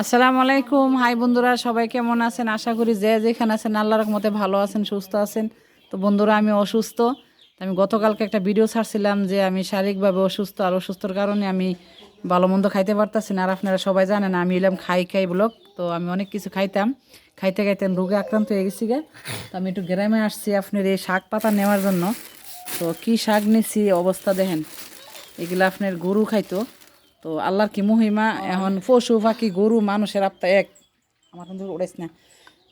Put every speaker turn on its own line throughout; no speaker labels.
আসসালামু আলাইকুম। হাই বন্ধুরা, সবাই কেমন আছেন? আশা করি যে যেখানে আছেন, আল্লাহর রহমতে ভালো আছেন, সুস্থ আছেন। তো বন্ধুরা, আমি অসুস্থ। আমি গতকালকে একটা ভিডিও ছাড়ছিলাম যে আমি শারীরিকভাবে অসুস্থ আর অসুস্থর কারণে আমি ভালো মন্দ খাইতে পারতাছি না। আর আপনারা সবাই জানেন, আমি এলাম খাই খাই ব্লক তো আমি অনেক কিছু খাইতাম। খাইতে খাইতে আমি রোগে আক্রান্ত হয়ে গেছি গে। তো আমি একটু গ্রামে আসছি আপনার এই শাক পাতা নেওয়ার জন্য। তো কি শাক নিছি, অবস্থা দেখেন। এগুলো আপনার গরু খাইতো। তো আল্লাহর কি মহিমা? এখন পশু পাখি গরু মানুষের আপতা এক। আমার কিন্তু উড়াইস না।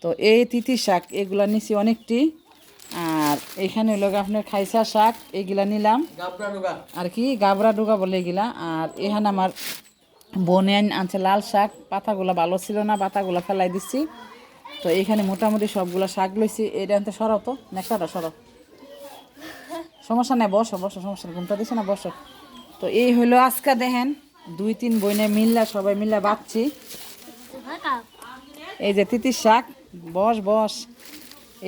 তো এই তিথি শাক এগুলা নিছি অনেকটি। আর এখানে হলো আপনার খাইসা শাক এগুলা নিলাম। আর কি? গাবরা ডুগা বলে এগুলা। আর এখানে আমার বনে আনছে লাল শাক। পাতাগুলা ভালো ছিল না পাতাগুলা ফেলাই দিচ্ছি তো এখানে মোটামুটি সবগুলা শাক লইছি। এটা আনতে সরাও তো। নেকড়াটা সরাও সমস্যা নেই বসো বসো। সমস্যা ঘুমটা দিছে না বসো। তো এই হলো আজকে দেখেন। দুই তিন বইনে মিল্লা, সবাই মিল্লা বাচ্ছি এই যে তিতির শাক, বস বস।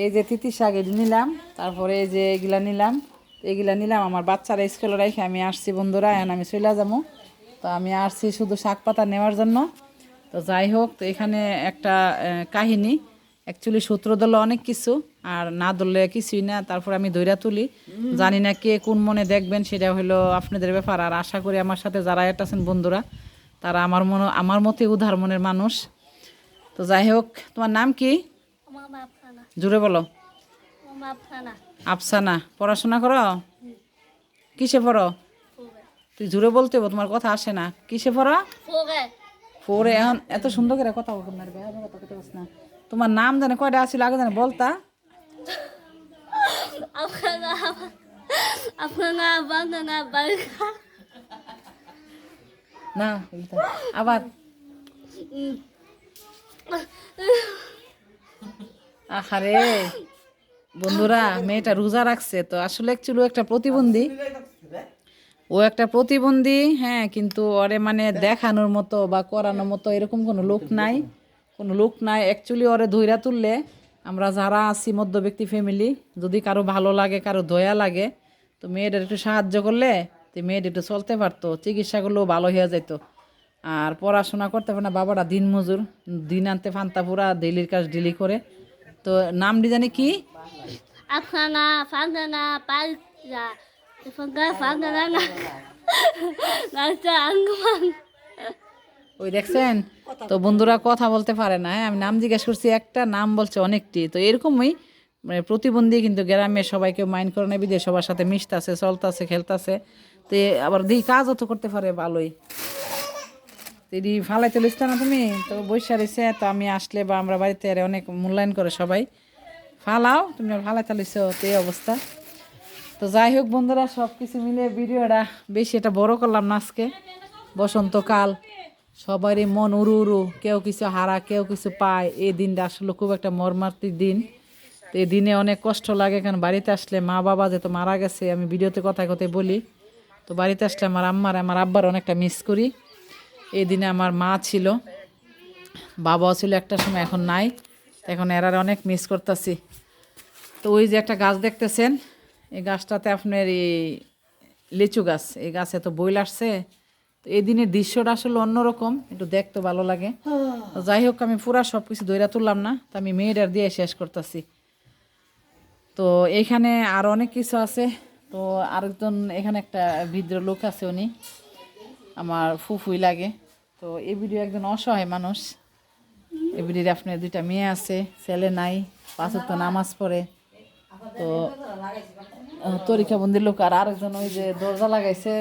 এই যে তিতির শাক এটি নিলাম, তারপরে এই যে এগুলা নিলাম। এগুলা নিলাম, আমার বাচ্চারা স্কুলে রেখে আমি আসছি বন্ধুরা, এখন আমি চলে যাব। তো আমি আসছি শুধু শাক পাতা নেওয়ার জন্য। তো যাই হোক, তো এখানে একটা কাহিনী। অ্যাকচুয়ালি সূত্র ধরলে অনেক কিছু আর না ধরলে কিছুই না তারপর আমি দৈরা তুলি। জানি না কে কোন মনে দেখবেন সেটা হলো আপনাদের ব্যাপার। আর আশা করি আমার সাথে যারা এটা আছেন বন্ধুরা তারা আমার মনে আমার মতে উদার মনের মানুষ। তো যাই হোক তোমার নাম কি? জুড়ে বলো। আফসানা পড়াশোনা করো? কিসে পড়ো? তুই জুড়ে বলতে তোমার কথা আসে না। কিসে পড়ো? ফোরে। এখন এত সুন্দর করে কথা বলতো না। তোমার নাম জানে কয়টা আসছিল আগে জানে, বলতা। না। আবার। আহারে, বন্ধুরা, মেয়েটা রোজা রাখছে, তো আসলে অ্যাকচুয়ালি একটা প্রতিবন্ধী। ও একটা প্রতিবন্ধী হ্যাঁ কিন্তু ওরে মানে দেখানোর মতো বা করানোর মতো এরকম কোনো লোক নাই। কোনো লোক নাই। অ্যাকচুয়ালি ওরে ধৈরা তুললে আমরা যারা আছি মধ্যব্যক্তি ফ্যামিলি যদি কারও ভালো লাগে, কারও দয়া লাগে, তো মেয়েদের একটু সাহায্য করলে তো মেয়েটা একটু চলতে পারতো, চিকিৎসা করলেও ভালো হয়ে যেত আর পড়াশোনা করতে পারে না বাবাটা দিন মজুর দিন আনতে ফান্তা পুরা ডেলির কাজ ডেলি করে। তো নামটি জানি কি?
আঙ্গমান।
ওই দেখছেন? তো বন্ধুরা কথা বলতে পারে না হ্যাঁ? আমি নাম জিজ্ঞেস করছি একটা নাম বলছে অনেকটি। তো এরকমই মানে প্রতিবন্ধী কিন্তু গ্রামে সবাই কেউ মাইন্ড করে না বিদেশ সবার সাথে মিশতেছে চলতেছে খেলতেছে। তো আবার দিই কাজও তো করতে পারে ভালোই। তেরি ফালাইতে লিখতে না তুমি? তো বৈশা রয়েছে তো আমি আসলে বা আমরা বাড়িতে এর অনেক মূল্যায়ন করে সবাই। ফালাও তুমি আর ফালাইতে লিখছো তো এই অবস্থা। তো যাই হোক বন্ধুরা সব কিছু মিলে ভিডিওটা বেশি এটা বড় করলাম না আজকে। বসন্তকাল। সবারই মন উড়ু উড়ু কেউ কিছু হারা, কেউ কিছু পায়। এই দিনটা আসলে খুব একটা মর্মান্তিক দিন। তো এই দিনে অনেক কষ্ট লাগে, কারণ বাড়িতে আসলে মা বাবা যেহেতু মারা গেছে, আমি ভিডিওতে কথায় কথায় বলি। তো বাড়িতে আসলে আমার আম্মার, আমার আব্বার অনেকটা মিস করি। এই দিনে আমার মা ছিল, বাবাও ছিল একটা সময়, এখন নাই। এখন এরার অনেক মিস করতেছি। তো ওই যে একটা গাছ দেখতেছেন, এই গাছটাতে আপনার এই লিচু গাছ, এই গাছে তো বইল আসছে। এই দিনের দৃশ্যটা আসলে অন্যরকম একটু দেখতে ভালো লাগে। তো যাই হোক আমি পুরা সব কিছু দইরা তুললাম না তো আমি মেয়েটার দিয়ে শেষ করতেছি। তো এখানে আর অনেক কিছু আছে। তো আরেকজন এখানে একটা ভদ্র লোক আছে উনি আমার ফুফুই লাগে। তো এই ভিডিও একজন অসহায় মানুষ। এই ভিডিওর আপনার দুইটা মেয়ে আছে ছেলে নাই পাঁচ তো নামাজ পড়ে। তো তরিকা বন্দির লোক আর আরেকজন ওই যে দরজা লাগাইছে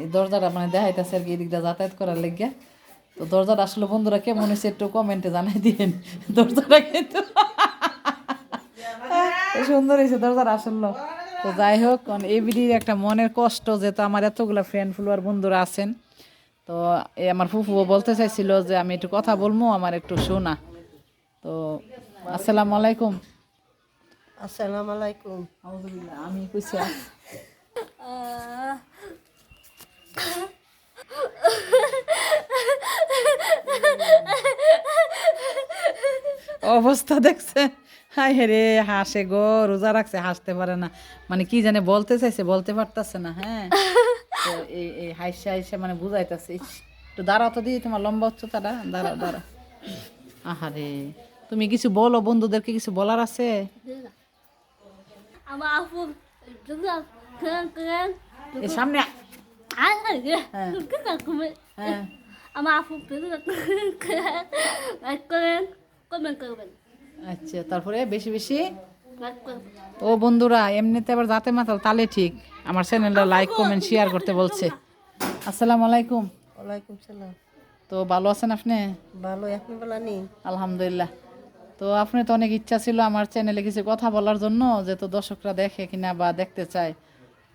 এই দরজাটা মানে দেখাইতেছে আর কি এদিকটা যাতায়াত করার লেগে তো দরজাটা আসলে বন্ধুরা কেমন হয়েছে একটু কমেন্টে জানাই দিন দরজাটা কিন্তু সুন্দর হয়েছে দরজাটা আসলে তো যাই হোক কারণ এই ভিডিওর একটা মনের কষ্ট যেহেতু আমার এতগুলো ফ্রেন্ড ফলোয়ার বন্ধুরা আছেন। তো এই আমার ফুফুও বলতে চাইছিল যে আমি একটু কথা বলব আমার একটু শোনা। তো আসসালামু আলাইকুম।
আসসালামু আলাইকুম।
আউযুবিল্লাহ, আমি কইছি অবস্থা দেখছে। হাই রে হাসে গো রোজা রাখছে হাসতে পারে না। মানে কি জানে বলতে চাইছে বলতে পারতাছে না হ্যাঁ? তো এই এই হাইসা হাইসা মানে বুঝাইতেছে একটু দাঁড়াও তো দিই তোমার লম্বা উচ্চতাটা দাঁড়াও দাঁড়াও। আহারে তুমি কিছু বলো বন্ধুদেরকে কিছু বলার আছে?
আমার আপু
সামনে
আমার আপু কমেন্ট করবেন
আচ্ছা তারপরে বেশি বেশি? ও বন্ধুরা এমনিতে আবার যাতে মাতাল তালে ঠিক। আমার চ্যানেলটা লাইক কমেন্ট শেয়ার করতে বলছে। আসসালামু আলাইকুম।
ওয়ালাইকুম সালাম।
তো ভালো আছেন আপনি?
ভালো আপনি বলা নি
আলহামদুলিল্লাহ। তো আপনি তো অনেক ইচ্ছা ছিল আমার চ্যানেলে কিছু কথা বলার জন্য যে তো দর্শকরা দেখে কিনা বা দেখতে চায়।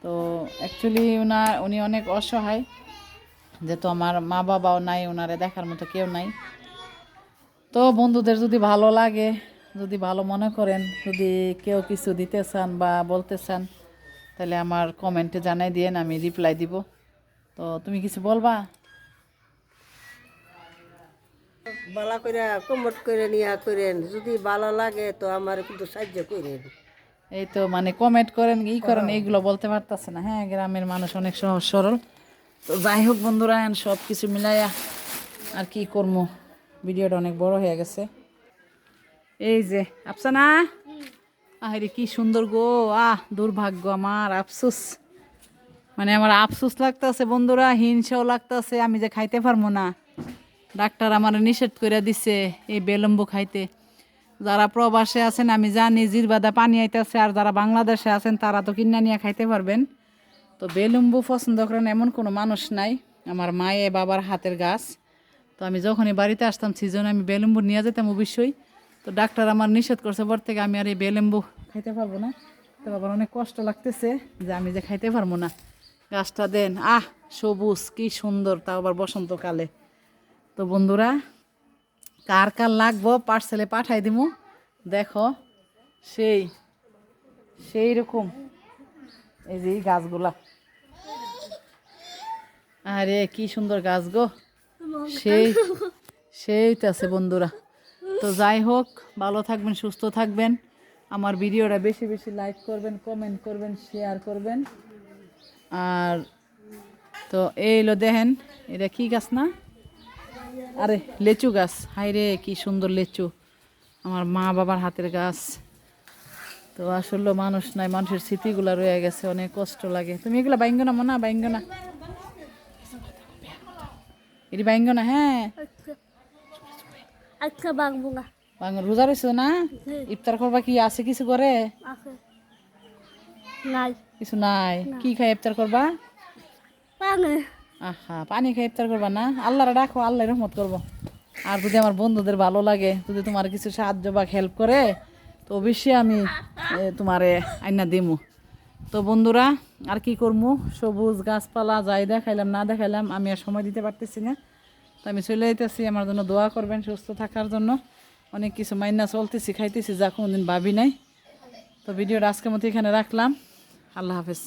তো অ্যাকচুয়ালি ওনার উনি অনেক অসহায়, যেহেতু আমার মা বাবাও নাই ওনারে দেখার মতো কেউ নাই। তো বন্ধুদের যদি ভালো লাগে, যদি ভালো মনে করেন, যদি কেউ কিছু দিতে চান বা বলতে চান, তাহলে আমার কমেন্টে জানাই দিয়েন, আমি রিপ্লাই দিব। তো তুমি কিছু বলবা?
বালা করে কমট করে নিয়া করেন যদি ভালো লাগে তো আমার কিন্তু সাহায্য করে করেন
এই তো মানে কমেন্ট করেন ই করেন এইগুলো বলতে পারতেছে না। হ্যাঁ গ্রামের মানুষ অনেক সহজ সরল। তো যাই হোক বন্ধুরা সব কিছু মিলাইয়া আর কি করব? ভিডিওটা অনেক বড় হয়ে গেছে। এই যে আফসানা? আরে কি সুন্দর গো। আহ দুর্ভাগ্য আমার আফসোস। মানে আমার আফসোস লাগতেছে বন্ধুরা হিংসাও লাগতেছে আমি যে খাইতে পারব না। ডাক্তার আমার নিষেধ করে দিছে এই বেলম্বু খাইতে। যারা প্রবাসে আছেন, আমি জানি জিরবাদা পানি আইতেছে, আর যারা বাংলাদেশে আছেন, তারা তো কিনা নিয়ে খাইতে পারবেন। তো বেলুম্বু পছন্দ করেন এমন কোনো মানুষ নাই, আমার মায়ে বাবার হাতের গাছ। তো আমি যখনই বাড়িতে আসতাম, সিজনে আমি বেলুম্বু নিয়ে যেতাম অবশ্যই। তো ডাক্তার আমার নিষেধ করছে পর থেকে আমি আর এই বেলুম্বু খাইতে পারব না। তো আবার অনেক কষ্ট লাগতেছে যে আমি যে খাইতে পারব না। গাছটা দেন, আহ, সবুজ, কি সুন্দর, তাও আবার বসন্তকালে। তো বন্ধুরা কার কার লাগবো পার্সেলে পাঠাই দিমু? দেখো, সেই সেই রকম। এই যে গাছগুলা। আরে, কি সুন্দর গাছ গো। সেই সেইটা আছে বন্ধুরা। তো যাই হোক, ভালো থাকবেন, সুস্থ থাকবেন। আমার ভিডিওটা বেশি বেশি লাইক করবেন কমেন্ট করবেন শেয়ার করবেন। আর তো এইলো দেখেন, এটা কি গাছ না? আরে লেচু গাছ। হাই রে কি সুন্দর লেচু। আমার মা বাবার হাতের গাছ। তো আসলে মানুষ নাই মানুষের স্মৃতিগুলা রয়ে গেছে অনেক কষ্ট লাগে। তুমি এগুলা বাইঙ্গ না মনা বাইঙ্গ না। এটি বাইঙ্গ না হ্যাঁ।
আচ্ছা বাংবো না।
বাঙ্গ রোজা রয়েছে না? ইফতার করবা কি? আছে কিছু করে
নাই।
কিছু নাই? কি খাই ইফতার করবা? আহা, পানি খাই ইফতার করবা না? আল্লাহরে ডাকো আল্লাহ রহমত করব। আর যদি আমার বন্ধুদের ভালো লাগে, যদি তোমার কিছু সাহায্য বা হেল্প করে, তো অবশ্যই আমি তোমারে আইনা দিমু। তো বন্ধুরা, আর কি করব সবুজ গাছপালা, যাই দেখাইলাম, না দেখাইলাম, আমি আর সময় দিতে পারতেছি না। তো আমি চলে যেতেছি আমার জন্য দোয়া করবেন সুস্থ থাকার জন্য। অনেক কিছু মাইনা চলতেছি, খাইতেছি, যা কোনোদিন ভাবি নাই। তো ভিডিওটা আজকের মতো এখানে রাখলাম। আল্লাহ হাফেজ।